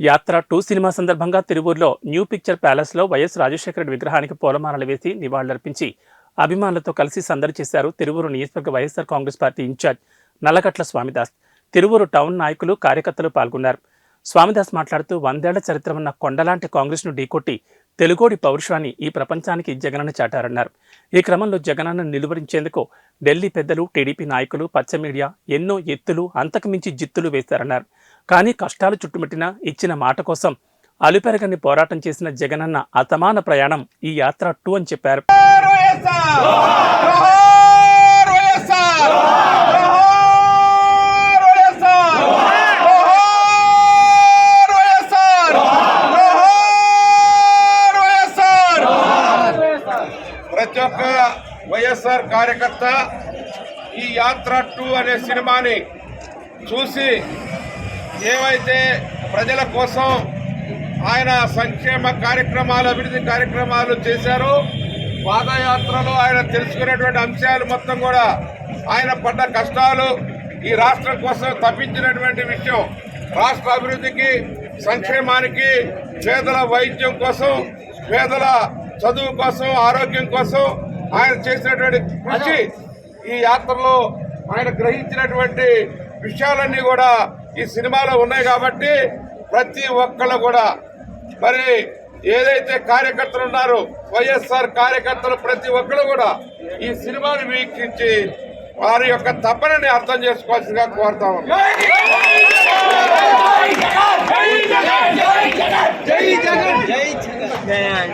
యాత్ర two cinema సందర్భంగా తిరువూరులో న్యూ పిక్చర్ ప్యాలెస్లో వైఎస్ రాజశేఖర విగ్రహానికి పూలమాలలు వేసి నివాళులర్పించి అభిమానులతో కలిసి సందడి చేశారు తిరువూరు నియోజకవర్గ YSR Congress party incharge Nallagatla Swamidas. Tiruvuru town నాయకులు కార్యకర్తలు పాల్గొన్నారు. స్వామిదాస్ మాట్లాడుతూ వందేళ్ళ చరిత్ర ఉన్న కొండలాంటి కాంగ్రెస్ను ఢీకొట్టి తెలుగోడి పౌరుషాన్ని ఈ ప్రపంచానికి జగనన్న చాటారన్నారు. ఈ క్రమంలో జగనన్న నిలువరించేందుకు ఢిల్లీ పెద్దలు టీడీపీ నాయకులు పచ్చ మీడియా ఎన్నో ఎత్తులు అంతకుమించి జిత్తులు వేశారన్నారు. కానీ కష్టాలు చుట్టుమిట్టిన ఇచ్చిన మాట కోసం అలుపెరగని పోరాటం చేసిన జగనన్న అతమాన ప్రయాణం ఈ యాత్ర టూ అని చెప్పారు. ప్రతి ఒక్క వైఎస్ఆర్ కార్యకర్త ఈ యాత్ర టూ అనే సినిమాని చూసి ఏవైతే ప్రజల కోసం ఆయన సంక్షేమ కార్యక్రమాలు అభివృద్ధి కార్యక్రమాలు చేశారో పాదయాత్రలో ఆయన తెలుసుకున్నటువంటి అంశాలు మొత్తం కూడా ఆయన పడ్డ కష్టాలు ఈ రాష్ట్రం కోసం తప్పించినటువంటి విషయం. రాష్ట్ర అభివృద్ధికి సంక్షేమానికి పేదల వైద్యం కోసం పేదల చదువు కోసం ఆరోగ్యం కోసం ఆయన చేసినటువంటి కృషి ఈ యాత్రలో ఆయన గ్రహించినటువంటి విషయాలన్నీ కూడా ఈ సినిమాలో ఉన్నాయి కాబట్టి ప్రతి ఒక్కళ్ళు కూడా మరి ఏదైతే కార్యకర్తలు ఉన్నారో వైఎస్ఆర్ కార్యకర్తలు ప్రతి ఒక్కరు కూడా ఈ సినిమాను వీక్షించి వారి యొక్క తపనని అర్థం చేసుకోవాల్సిందిగా కోరుతా